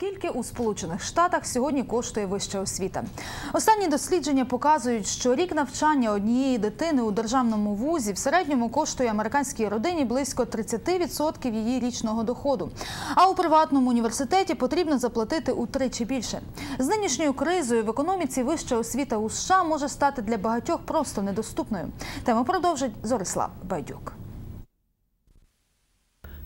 Скільки у Сполучених Штатах сьогодні коштує вища освіта? Останні дослідження показують, що рік навчання однієї дитини у державному вузі в середньому коштує американській родині близько 30% її річного доходу. А у приватному університеті потрібно заплатити утричі більше. З нинішньою кризою в економіці вища освіта у США може стати для багатьох просто недоступною. Тему продовжить Зорислав Байдюк.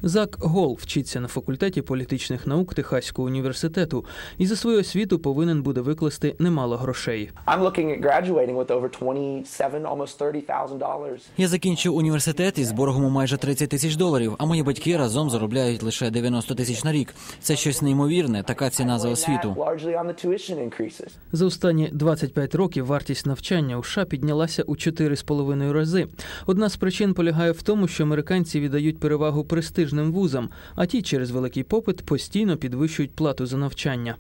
Зак Гол вчиться на факультеті політичних наук Техаського університету і за свою освіту повинен буде викласти немало грошей. I'm looking at graduating with over 27, almost $30,000 dollars. Я закінчив університет із боргом у майже 30 тисяч доларів, а мої батьки разом заробляють лише 90 тисяч на рік. Це щось неймовірне, така ціна за освіту. За останні 25 років вартість навчання у США піднялася у 4,5 рази. Одна з причин полягає в тому, що американці віддають перевагу престижним вузам, а ті через великий попит постійно підвищують плату за навчання.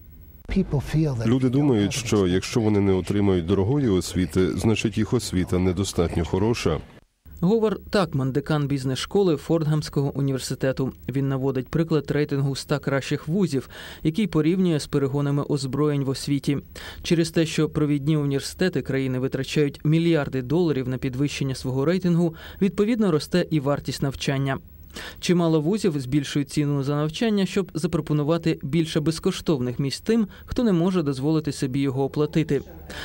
Люди думають, що якщо вони не отримають дорогої освіти, значить їх освіта недостатньо хороша. Говар Такман, декан бізнес-школи Фордгамського університету. Він наводить приклад рейтингу 100 кращих вузів, який порівнює з перегонами озброєнь в освіті. Через те, що провідні університети країни витрачають мільярди доларів на підвищення свого рейтингу, відповідно росте і вартість навчання. Чимало вузів збільшують ціну за навчання, щоб запропонувати більше безкоштовних місць тим, хто не може дозволити собі його оплатити.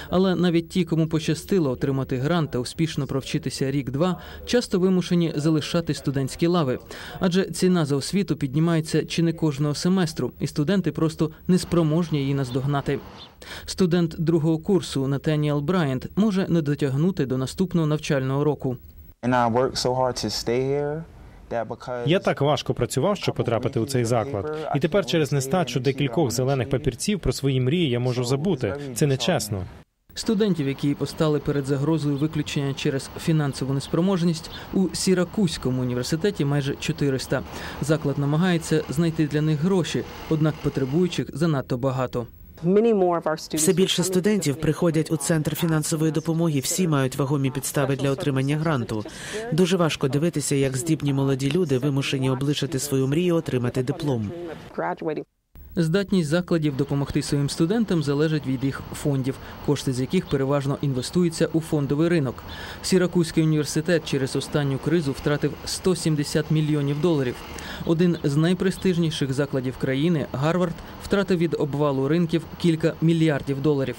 Але навіть ті, кому пощастило отримати грант та успішно провчитися рік-два, часто вимушені залишати студентські лави, адже ціна за освіту піднімається чи не кожного семестру, і студенти просто неспроможні її наздогнати. Студент другого курсу Натаніел Брайант може не дотягнути до наступного навчального року. And I worked so hard to stay here. Я так важко працював, щоб потрапити у цей заклад. І тепер через нестачу декількох зелених папірців про свої мрії я можу забути. Це нечесно. Студентів, які постали перед загрозою виключення через фінансову неспроможність, у Сіракузькому університеті майже 400. Заклад намагається знайти для них гроші, однак потребуючих занадто багато. Все більше студентів приходять у центр фінансової допомоги. Всі мають вагомі підстави для отримання гранту. Дуже важко дивитися, як здібні молоді люди вимушені облишити свою мрію отримати диплом. Здатність закладів допомогти своїм студентам залежить від їх фондів, кошти з яких переважно інвестуються у фондовий ринок. Сіракузький університет через останню кризу втратив 170 мільйонів доларів. Один з найпрестижніших закладів країни Гарвард втратив від обвалу ринків кілька мільярдів доларів.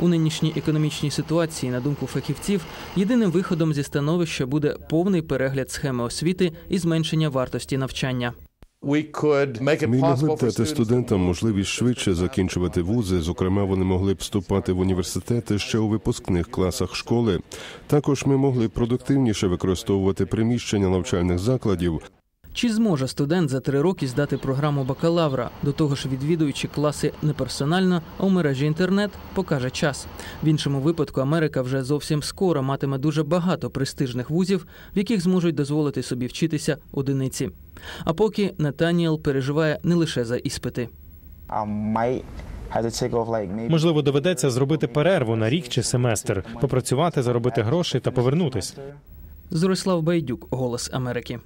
У нинішній економічній ситуації, на думку фахівців, єдиним виходом зі становища буде повний перегляд схеми освіти і зменшення вартості навчання. Ми могли б дати студентам можливість швидше закінчувати вузи. Зокрема, вони могли б вступати в університети ще у випускних класах школи. Також ми могли б продуктивніше використовувати приміщення навчальних закладів. Чи зможе студент за три роки здати програму бакалавра, до того ж відвідуючи класи не персонально, а у мережі інтернет, покаже час. В іншому випадку Америка вже зовсім скоро матиме дуже багато престижних вузів, в яких зможуть дозволити собі вчитися одиниці. А поки Натаніел переживає не лише за іспити. Можливо, доведеться зробити перерву на рік чи семестр, попрацювати, заробити гроші та повернутись. Зорислав Байдюк, Голос Америки.